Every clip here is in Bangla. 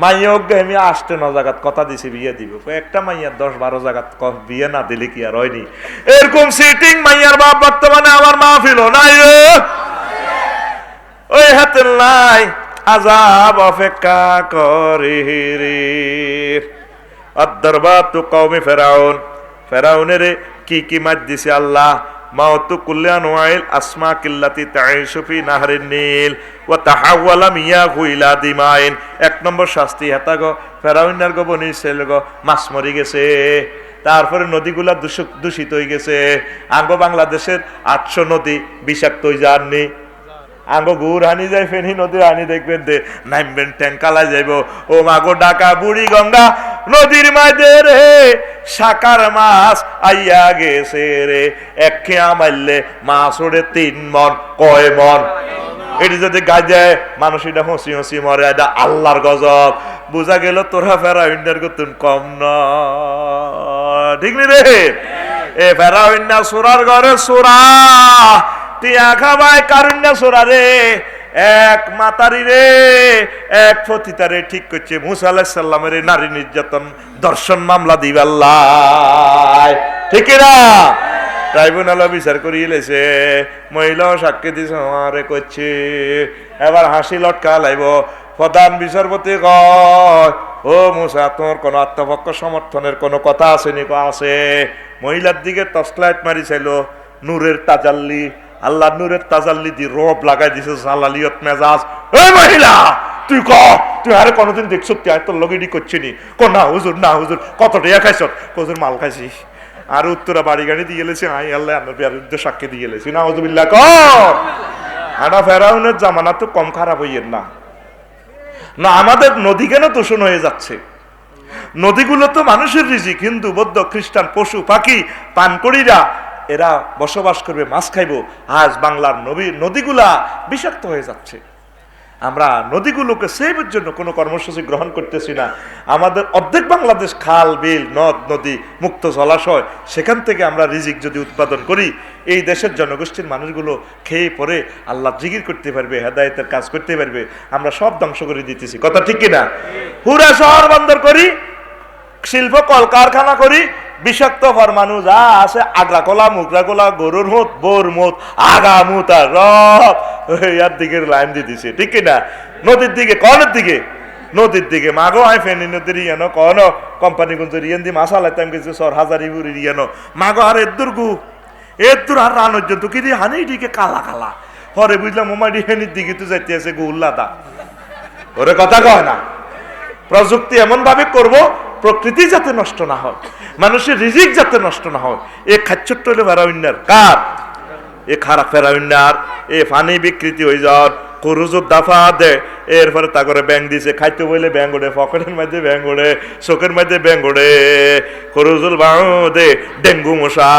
মাইয়া অজ্ঞ আমি আসতে ন জায়গাত কথা দিছি, বিয়ে দিব। একটা মাইয়ার দশ বারো জায়গাত ক- বিয়ে না দিলে কি আর হয়নি? এরকম সিটিং মাইয়ার বাপ বর্তমানে আমার মা ফিল নাই ওই হাতে নাই, আজাব অপেক্ষা করে রে। আদরবা তু কওমে ফেরাউন। ফেরাউনের কি কি মাত দিছে আল্লাহ? মাউতু কুল্লান ওয়াইল কিল্লাতি নাহরিন নীল এক নম্বর শাস্তি হেতা গো গো গো, মাছ মরি গেছে। তারপরে নদীগুলা দূষিত হয়ে গেছে। আঙ্গ বাংলাদেশের আটশো নদী বিষাক্ত যাননি। আঙ্গো গুড় হানি যায়, ফেনি নদীর হানি দেখবেন দে নামবেন ট্যাঙ্কালা যাইব। ও মাগো ডাকা বুড়ি গঙ্গা নদীর মাঝে রে সাকার মাছ আইয়া গেছে রে। এক খেয়া মাছ ওড়ে তিন মন, কয় মন? এটি যদি গাজায় মানুষ এটা হসি হসি মরে, এটা আল্লাহর গজব। বোঝা গেল তোরা ফেরা ইন্ডিয়ার গতুন কম না। ঠিক নি রে? এ ফেরা ইন্ডিয়া সোরার ঘরে সোরা টিয়া খাবায় কারুন্যা সোরা রে। এক মাতারি রে, এক ফতিতারে ঠিক করছে মুসা আলাহিসাল্লামের নারী নির্যাতন, দর্শন মামলা দিবাল্লাই ঠিক না? ট্রাইব্যুনাল বিচার করিয়ে লেছে মহিলাও সাক্ষী দিছে, আমারে করছে। এবার হাসি লটকা লাইব। প্রধান বিচারপতি কয়, ও মুসা, তোর কোন আত্মপক্ষ সমর্থনের কোনো কথা আছে নি আছে। মহিলার দিকে টর্চলাইট মারি চাইলো, নূরের তাজাল্লি আল্লাহ নূরের তাজাল্লি দি রব লাগাই দিছে, জালালিয়ত, মেজাজ। এই মহিলা, তুই ক? তুই আরে কোনোদিন দেখছ তুই আর তোর লগেডি করছিনি ক, না হুজুর না হুজুর, কত টাকা খাইছ? হুজুর, মাল খাইছি। আর উত্তরা বাড়ি গাড়ি দিয়ে গেলেছি, আই আল্লাহ আপনার বিরুদ্ধে সাক্ষী দিয়ে গেলেছি। না হুজুবিল্লা কর আনা ফেরাউনের জামানা তো কম খারাপ হইয়ের না। না, আমাদের নদী কেন দূষণ হয়ে যাচ্ছে? নদীগুলো তো মানুষের রিজিক, হিন্দু, বৌদ্ধ, খ্রিস্টান, পশু, পাখি, পানকড়িরা এরা বসবাস করবে, মাছ খাইব। আজ বাংলার নবী, নদীগুলা বিষাক্ত হয়ে যাচ্ছে। আমরা নদীগুলোকে সেভের জন্য কোনো কর্মসূচি গ্রহণ করতেছি না। আমাদের অর্ধেক বাংলাদেশ খাল, বিল, নদ, নদী, মুক্ত জলাশয়, সেখান থেকে আমরা রিজিক যদি উৎপাদন করি, এই দেশের জনগোষ্ঠীর মানুষগুলো খেয়ে পরে আল্লাহ জিগির করতে পারবে, হেদায়তের কাজ করতে পারবে। আমরা সব ধ্বংস করে দিতেছি। কথা ঠিক কিনা? পুরা শহর বন্দর করি, শিল্প কলকারখানা করি বিষাক্ত ফরমানু যা আছে আগরা কলা মুগরা কলা, গরুর মুত, বোর মুত, আগা মুত আর ইয়ার দিকে লাইন দিয়ে দিছে ঠিক না নদীর দিকে, কনের দিকে? নদীর দিকে। মাগো আই ফেনি নদীর ইয়ানো, কন? কোম্পানি গুঞ্জর ইয়ান দি মাসা লাইতাম গেছে সর হাজারি বুড়ি ইয়ানো। মাগো আর এদ্দুর গু, এদ্দুর আর রানোর জন্য কি দি হানি দিকে কালা কালা। হরে বুঝলাম মোমাডি হেনির দিকে তো যাইতে আছে গু উল্লাদা। ওরে কথা কয় না, প্রযুক্তি এমন ভাবে করব প্রকৃতি যাতে নষ্ট না হয়, মানুষের রিজিক যাতে নষ্ট না হয়, এ খাচ্ছট্ট হলে ফেরাউন্নার কার? এ খারাপ ফেরাউন্নার এ ফানি বিকৃতি হয়ে যাওয়ার। করুজুর দাফা দে। এরপরে তা করে ব্যাং দিছে। খাইতে বলে ব্যাং ওড়ে পকেটের মধ্যে ব্যাং ওড়ে চোখের মধ্যে ব্যাং ওড়ে করুজুল বাউ দে, ডেঙ্গু মশা,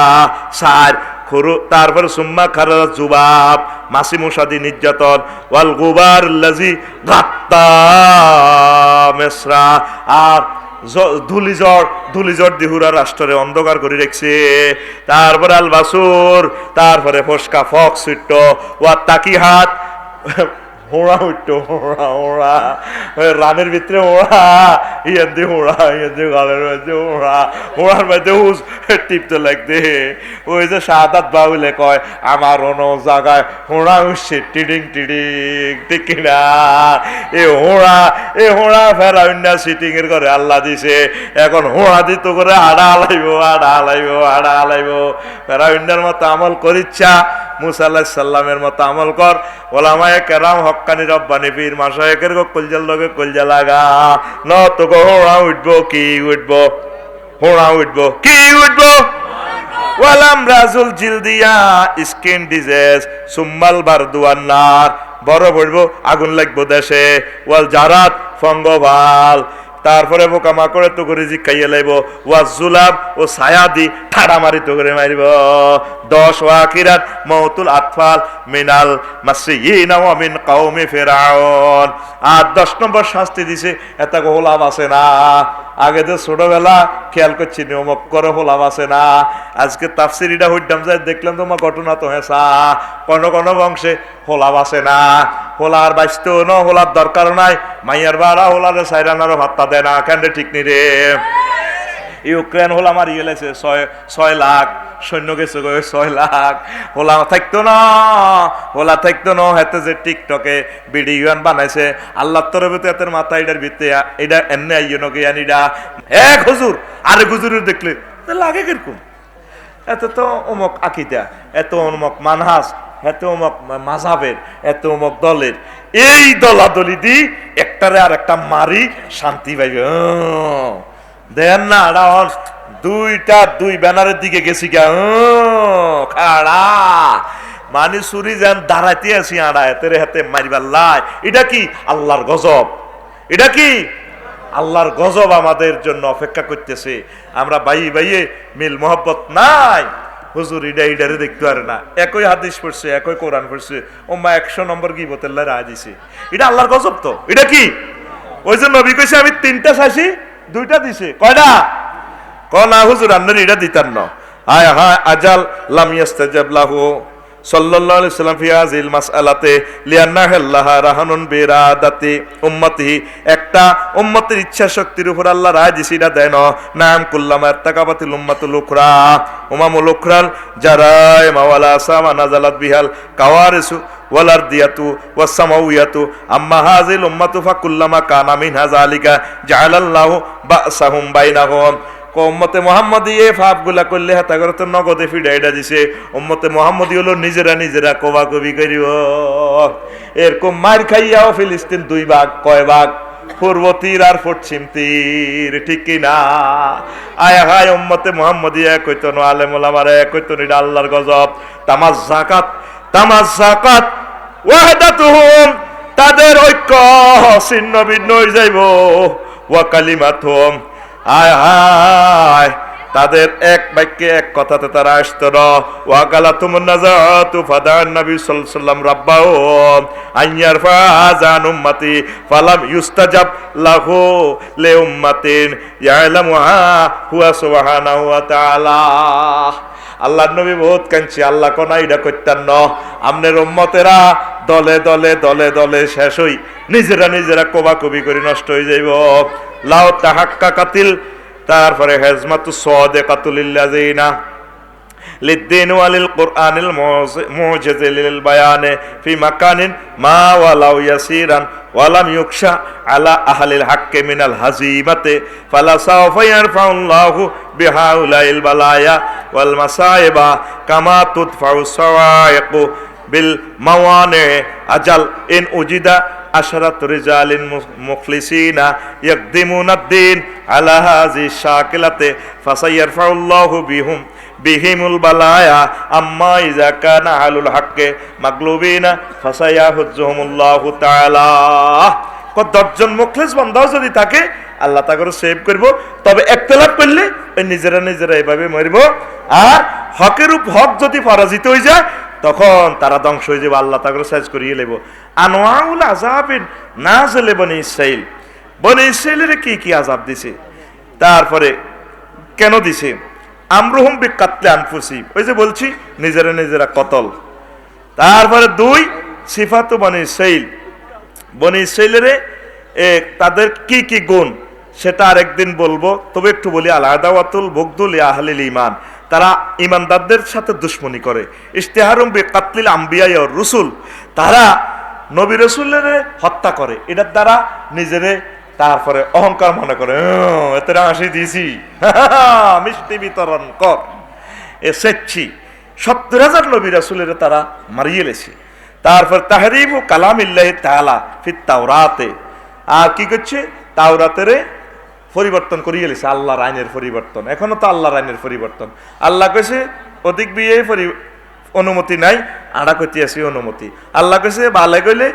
সার খরু তারপরে সুম্মা খারা জুবাব, মাসি মশাদি নির্যাতন। ওয়াল গুবার লাজি গাত্তা মেসরা আর ধুলিঝড় ধুলিঝড় দিহুরা রাষ্ট্রে অন্ধকার করে রেখছে। তারপরে আলবাসুর, তারপরে ফসকা ফক সুইট ওয়া তাকি হাত হোড়া উঠতো হোড়া হোড়া রানের ভিতরে ওড়া ইয়ান দিয়ে হোড়া ইয়ান দিয়ে গালের মধ্যে ওড়া ওড়ার মধ্যে হুস টিপতে লাগতে ওই যে সাদাত বাউলে কয় আমার অন্য জায়গায় হোড়া উঠছে টিডিং টিডিং ঠিক কিনা এ হোড়া এ হোড়া ফেরা অন্য সিটিং এর করে আল্লাহ দিছে এখন হোড়া দিত করে আড়া আলাইব আড়া আলাইব আড়া আলাইব ফেরা অন্যের মতো আমল করিচ্ছা মুসা আল্লাহ সাল্লামের মতো আমল কর। ওলামায় কেরাম হক্কানি রব্বানি পীর মাসায়কের গো কলজার লগে কলজা লাগা ন তো গো, হোড়া উঠবো, কি উঠবো? হোড়া উঠবো, কি উঠবো? ওয়ালাম রাজুল জিলদিয়া, স্কিন বড় পড়ব আগুন লাগবো দেশে। ওয়াল জারাত, ফঙ্গভাল। তারপরে বোকামা করে তো করে জিকাইয়ে লাইব। ওয়া জুলাম ও ছায়া দি ঠাড়া মারি তো করে মারিব। দশ ওয়াকিরাত মৌতুল আতফাল মিনাল মাসিয়িনা ওয়া মিন কওমি ফিরাউন। আর দশ নম্বর শাস্তি দিছে এটা গোলাম আছে না। আগে তো ছোটবেলা খেয়াল করছি নি অমক করে হলাম আছে না। আজকে তাফসিরিটা হইতাম যাই দেখলাম তোমার ঘটনা তো হেসা কোন কোন বংশে হোলাম আছে না। হোলার বাঁচতেও ন, হোলার দরকার নাই। মাইয়ার বাড়া হোলারে সাইরানারও ভাত্তা দেয় না, কেন ঠিক নি রে? ইউক্রেন হল আমার ইয়ে লাগছে ছয় ছয় লাখ, সৈন্য গেছে ছয় লাখ। হোলা থাকতো না, হোলা থাকতো না, হাতে যে টিকটকে ভিডিও বানাইছে আল্লাহ তরফে তো এতের মাথা, এটার ভিতরে এটা এমনি আইয় নকে আনিডা? এক হুজুর আরে হুজুরের দেখলে লাগে কীরকম? এত তো অমক আকিদা, এত অমক মানহাস এত অমক মাঝাবের এত অমক দলের। এই দলাদলি দি, একটারে আর একটা মারি, শান্তি পাইবে। দেন না দুইটা, দুই ব্যানারের দিকে গেছি গা। খাড়া। মানে সুরি যেন দাঁড়াইতে আছি আড়া এতের হাতে মারিবার লাই। এটা কি? আল্লাহর গজব। এটা কি? আল্লাহর গজব আমাদের জন্য অপেক্ষা করতেছে। আমরা বাইয়ে বাইয়ে মিল মোহব্বত নাই। হুজুর ইডা ইডারে দেখতে পারে না। একই হাদিস পড়ছে, একই কোরআন পড়ছে। ও মা একশো নম্বর কি বোতল্লা রা দিছে। এটা আল্লাহর গজব তো। এটা কি? ওই যে নবী কইছে, আমি তিনটা চাইছি, দুইটা দিছে। কয়টা? ক না হুজুর আন্নার এটা দিতার না। হায় হায় আজাল লাম ইয়াস্তাজাব লাহু। সাল্লাল্লাহু সাল্লাম ফি হাযিল মাসআলাতে লিআন্না আল্লাহ রাহানুন একটা উম্মতের ইচ্ছা শক্তির উপর আল্লাহ নাম কুল্লামা ইত্তাকাবাতিল উম্মাতুল উখরা। উমামুল উখরাল জারাই মাওয়ালা সামা বিহাল কাওয়ারিসু ওয়ালার দিয়াতু ওয়াসামাউয়াতু আম্মা হাযিল উম্মাতু ফাকুল্লামা কানা মিনহা যালিকা জাআলাল্লাহু বাসাহুম বাইনাহুম। উম্মতে মোহাম্মদী এ ফাপগুলা করলে হাতা করে তো নগদে ফিডাইডা দিছে। উম্মতে মোহাম্মদী হলো নিজেরা নিজেরা কবা কবি করিব। এরকম মার খাইয়াও ফিলিস্তিন দুই ভাগ, কয় ভাগ? পূর্ব তীর আর পশ্চিম তীর, ঠিক কি না? আয় হায় উম্মতে মোহাম্মদী, এক হইতো না আলেম ওলামার এক হইতো এটা আল্লাহর গজব। তামাজ জাকাত তামাজ জাকাত ওয়াহদাতুহুম, তাদের ঐক্য ছিন্ন ভিন্ন হয়ে যাইব। ওয়া কালিমাতুহুম আয় হায় তাদের এক বাক্যে এক কথাতে তারা আসতো ওয়াকালা তুমুন নাজাতু ফাদান নবী সাল্লাল্লাহু রাব্বাহু আইয়ার ফাজান উম্মতি ফালাম ইউস্তাজাব লাহু লি উম্মাতিন ইয়ালামুহা হুয়া সুবহানাহু ওয়া তাআলা। আল্লাহ নবী বহুত কাঁদছি, আল্লাহ কোনা এটা করতেন ন। আমনের উম্মতেরা দলে দলে দলে দলে শেষ হই নিজেরা নিজেরা কোবা কবি করে নষ্ট হয়ে যাইব। লাও তাহাক্কা কাতিল, তারপরে হেজমাতু সদে কাতুলিল্লাজিনা লিদ্দিন ওয়ালিল কোরআনিল মুজিজিল বায়ানে, ফি মাকানিন মা ওয়ালাউ ইয়াসিরান ওয়ালাম ইউকশা আলা আহলিল হাক্কে মিনাল হাজিমাতে, ফালা সাওফা ইয়ারফাউল্লাহু বিহাউলাইল বালায়া ওয়াল মাসাইবা কামা তুদফাউ সাওয়াইকু বিল মাওয়ানে। আজাল ইন উজিদা আশরাত রিজালিন মুখলিসিনা ইয়াকদিমুনা দ্বীন আলা হাজি শাকিলাতে ফাসাইয়ারফাউল্লাহু বিহুম, বিহিমুল বালায়া, আম্মা ইজা কানা আলুল হাক্কে মাগলুবিনা ফাসায়াহুজ্জুহুমুল্লাহু তাআলা। দশজন মুখলেস বন্ধাও যদি থাকে, আল্লাহ তাকে সেভ করব। তবে একতলাপ করলে ওই নিজেরা নিজেরা এভাবে মরব। আর হকের উপ হক যদি পরাজিত হয়ে যায় তখন তারা ধ্বংস হয়ে যাবে, আল্লাহ তাকে সাইজ করিয়ে লেব আনোয়াউল আজাবিন না জেলে বনি ইসরাইল বনি ইসরাইলের কি কি আজাব দিছে? তারপরে কেন দিছে? আমরুহুম বি কাতলে আনফুসি ওই যে বলছি, নিজেরা নিজেরা কতল। তারপরে দুই, সিফাতু বনি ইসরাইল বনি ইসরাইলের তাদের কি কি গুণ, সেটা আরেকদিন বলব। তবে একটু বলি আলাদাওয়াতুল বগদুল আহলিল ইমান তারা ইমানদারদের সাথে দুশ্মনী করে। ইশতেহারুম বি কাতলিল আম্বিয়া ইয়র রসুল। তারা নবী রসুলের হত্যা করে। এটার দ্বারা নিজেরে তারপরে অহংকার মনে করে "উম, এতে হাসি মিষ্টি বিতরণ কর। এ সেচ্ছি সত্তর হাজার নবী রাসুলের তারা মারিয়ে লেছে। তারপর তাহরিব কালাম ইল্লাহ তালা ফির তাওরাতে। আর কি করছে? তাওরাতেরে পরিবর্তন করিয়ে লেছে, আল্লাহর আইনের পরিবর্তন। এখনও তো আল্লাহর আইনের পরিবর্তন। আল্লাহ কেছে অধিক বিয়ে অনুমতি নাই, আড়া করতে আসি অনুমতি। আল্লাহ কেছে বালে কইলে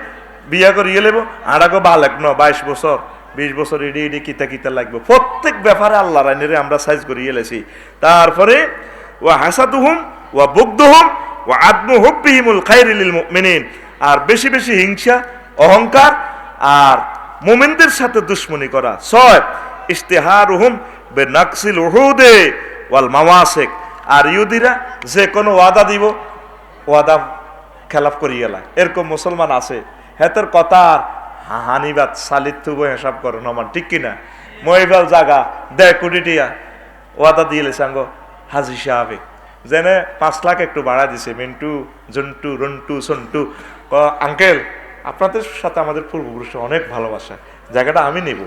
বিয়া করিয়ে লেব আড়াগো বালেক ন, বাইশ বছর। বিশ বছর ইডি ইডি কিতা কিতা লাগবে। প্রত্যেক ব্যাপারে আল্লাহর আইনের আমরা সাইজ করিয়ে লেছি। তারপরে ও হাসাদুহুম ও বুগদুহুম ও আদমু হুব্বিহিমুল খাইরিল মুমিনিন। আর বেশি বেশি হিংসা, অহংকার, আর মুমিনদের সাথে দুশ্মনী করা। ছয় ইশতেহারুহুম বেনাকসিল উহুদে ওয়াল মাওয়াসিক। আর ইহুদিরা যে কোনো ওয়াদা দিব, ওয়াদা খেলাফ করি গেলা। এরকম মুসলমান আছে। হেতের কথা আর হানিবাদ সালিত থুব হিসাব করো নমান, ঠিক কিনা? মহিবাল জাগা দে কোটি টিয়া ওয়াদা দিয়ে সাঙ্গ হাজি সাহেবে। যেনে পাঁচ লাখ একটু বাড়া দিছে, মিন্টু, জন্টু, রন্টু, সন্টু। আঙ্কেল, আপনাদের সাথে আমাদের পূর্বপুরুষের অনেক ভালোবাসা। জায়গাটা আমি নেব।